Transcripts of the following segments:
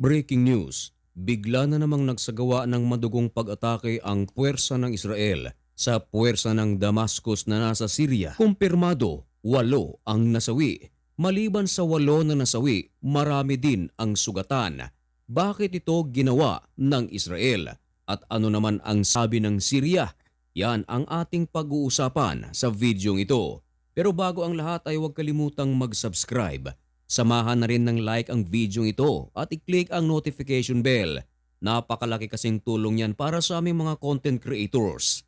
Breaking news, bigla na namang nagsagawa ng madugong pag-atake ang puwersa ng Israel sa puwersa ng Damascus na nasa Syria. Kumpirmado, walo ang nasawi. Maliban sa walo na nasawi, marami din ang sugatan. Bakit ito ginawa ng Israel? At ano naman ang sabi ng Syria? Yan ang ating pag-uusapan sa videong ito. Pero bago ang lahat ay huwag kalimutang mag-subscribe. Samahan na rin ng like ang video ito at i-click ang notification bell. Napakalaki kasing tulong yan para sa aming mga content creators.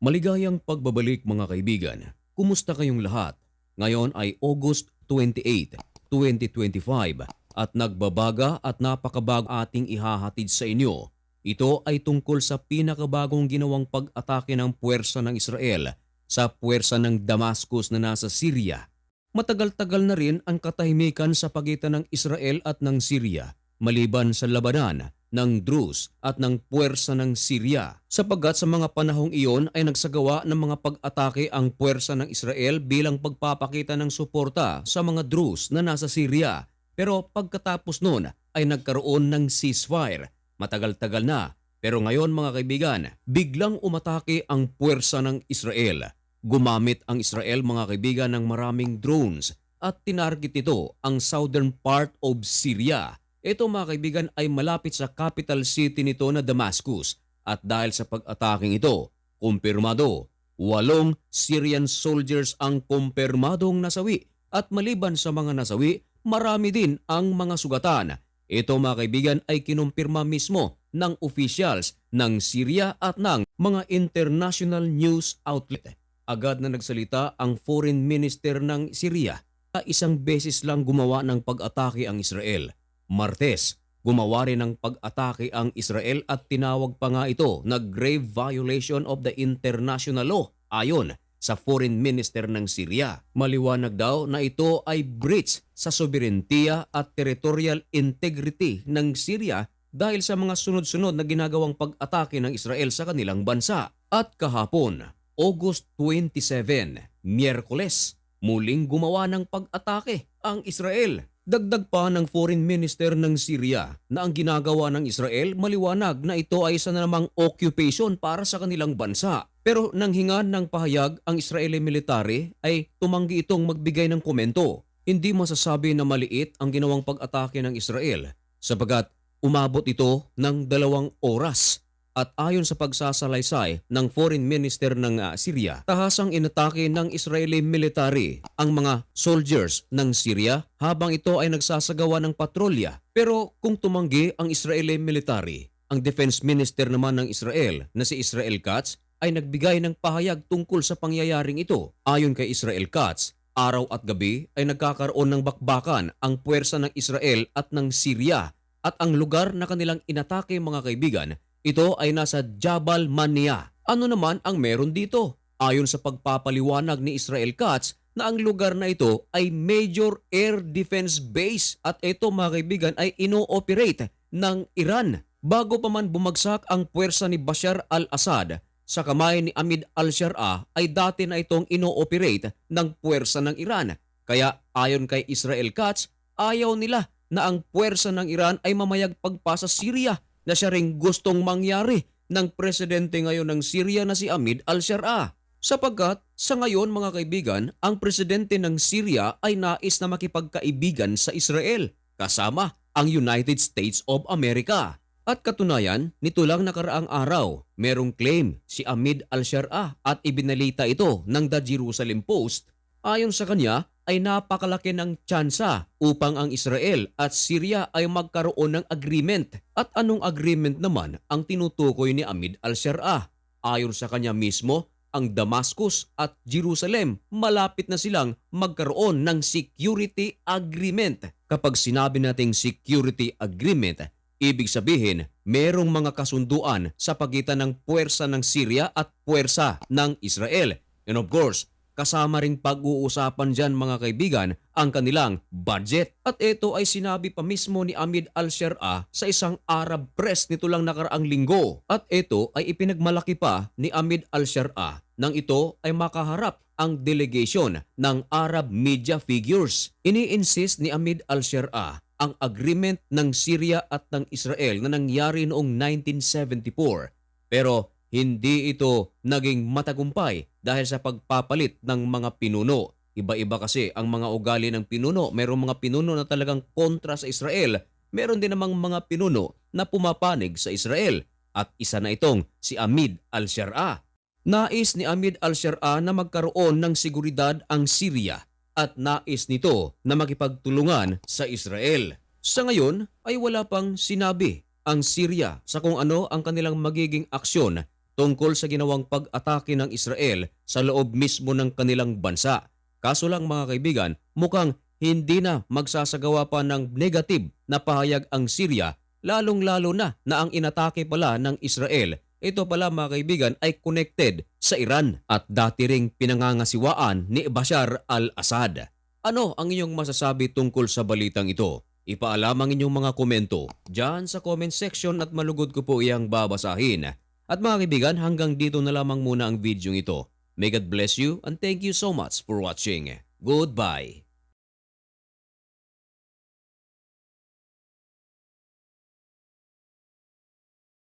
Maligayang pagbabalik mga kaibigan. Kumusta kayong lahat? Ngayon ay August 28, 2025 at nagbabaga at napakabag ating ihahatid sa inyo. Ito ay tungkol sa pinakabagong ginawang pag-atake ng puwersa ng Israel sa puwersa ng Damascus na nasa Syria. Matagal-tagal na rin ang katahimikan sa pagitan ng Israel at ng Syria maliban sa labanan ng Druze at ng puwersa ng Syria. Sapagkat sa mga panahong iyon ay nagsagawa ng mga pag-atake ang puwersa ng Israel bilang pagpapakita ng suporta sa mga Druze na nasa Syria. Pero pagkatapos noon ay nagkaroon ng ceasefire. Matagal-tagal na. Pero ngayon mga kaibigan, biglang umatake ang puwersa ng Israel. Gumamit ang Israel mga kaibigan ng maraming drones at tinarget ito ang southern part of Syria. Ito mga kaibigan ay malapit sa capital city nito na Damascus at dahil sa pag-ataking ito, kumpirmado, walong Syrian soldiers ang kumpirmadong nasawi at maliban sa mga nasawi, marami din ang mga sugatan. Ito mga kaibigan ay kinumpirma mismo ng officials ng Syria at ng mga international news outlet. Agad na nagsalita ang foreign minister ng Syria. Isang beses lang gumawa ng pag-atake ang Israel. Martes, gumawa rin ng pag-atake ang Israel at tinawag pa nga ito na grave violation of the international law ayon sa foreign minister ng Syria. Maliwanag daw na ito ay breach sa soberentiya at territorial integrity ng Syria dahil sa mga sunod-sunod na ginagawang pag-atake ng Israel sa kanilang bansa. At kahapon, August 27, Miyerkules, muling gumawa ng pag-atake ang Israel Dagdag pa ng foreign minister ng Syria na ang ginagawa ng Israel maliwanag na ito ay isa na namang occupation para sa kanilang bansa. Pero nang hingan ng pahayag ang Israeli military ay tumanggi itong magbigay ng komento. Hindi masasabi na maliit ang ginawang pag-atake ng Israel sapagat umabot ito ng dalawang oras at ayon sa pagsasalaysay ng foreign minister ng uh, Syria, tahasang inatake ng Israeli military ang mga soldiers ng Syria habang ito ay nagsasagawa ng patrolya. Pero kung tumanggi ang Israeli military, ang defense minister naman ng Israel na si Israel Katz ay nagbigay ng pahayag tungkol sa pangyayaring ito. Ayon kay Israel Katz, araw at gabi ay nagkakaroon ng bakbakan ang puwersa ng Israel at ng Syria at ang lugar na kanilang inatake mga kaibigan ito ay nasa Jabal Mania. Ano naman ang meron dito? Ayon sa pagpapaliwanag ni Israel Katz na ang lugar na ito ay Major Air Defense Base at ito mga kaibigan ay ino-operate ng Iran. Bago pa man bumagsak ang puwersa ni Bashar al-Assad sa kamay ni Amid al-Shara ay dati na itong ino-operate ng puwersa ng Iran. Kaya ayon kay Israel Katz, ayaw nila na ang puwersa ng Iran ay mamayagpag pa sa Syria na siya ring gustong mangyari ng presidente ngayon ng Syria na si Amid al-Shara. Sapagkat sa ngayon mga kaibigan, ang presidente ng Syria ay nais na makipagkaibigan sa Israel kasama ang United States of America. At katunayan, nito lang nakaraang araw, merong claim si Amid al-Shara at ibinalita ito ng The Jerusalem Post. Ayon sa kanya, ay napakalaki ng tsansa upang ang Israel at Syria ay magkaroon ng agreement. At anong agreement naman ang tinutukoy ni Amid al-Shara? Ayon sa kanya mismo, ang Damascus at Jerusalem malapit na silang magkaroon ng security agreement. Kapag sinabi nating security agreement, ibig sabihin merong mga kasunduan sa pagitan ng puwersa ng Syria at puwersa ng Israel. And of course, kasama ring pag-uusapan dyan mga kaibigan ang kanilang budget. At ito ay sinabi pa mismo ni Amid al-Shar'a sa isang Arab press nito lang nakaraang linggo. At ito ay ipinagmalaki pa ni Amid al-Shar'a nang ito ay makaharap ang delegation ng Arab media figures. Ini-insist ni Amid al-Shar'a ang agreement ng Syria at ng Israel na nangyari noong 1974. Pero hindi ito naging matagumpay dahil sa pagpapalit ng mga pinuno. Iba-iba kasi ang mga ugali ng pinuno. Merong mga pinuno na talagang kontra sa Israel. Meron din namang mga pinuno na pumapanig sa Israel. At isa na itong si Amid al-Shar'a. Nais ni Amid al-Shar'a na magkaroon ng seguridad ang Syria at nais nito na makipagtulungan sa Israel. Sa ngayon ay wala pang sinabi ang Syria sa kung ano ang kanilang magiging aksyon tungkol sa ginawang pag-atake ng Israel sa loob mismo ng kanilang bansa. Kaso lang mga kaibigan, mukhang hindi na magsasagawa pa ng negative na pahayag ang Syria lalong-lalo na na ang inatake pala ng Israel ito pala mga kaibigan ay connected sa Iran at dati ring pinangangasiwaan ni Bashar al-Assad. Ano ang inyong masasabi tungkol sa balitang ito? Ipaalam ang inyong mga komento dyan sa comment section at malugod ko po iyang babasahin. At mga kaibigan, hanggang dito na lamang muna ang video ito. May God bless you and thank you so much for watching. Goodbye.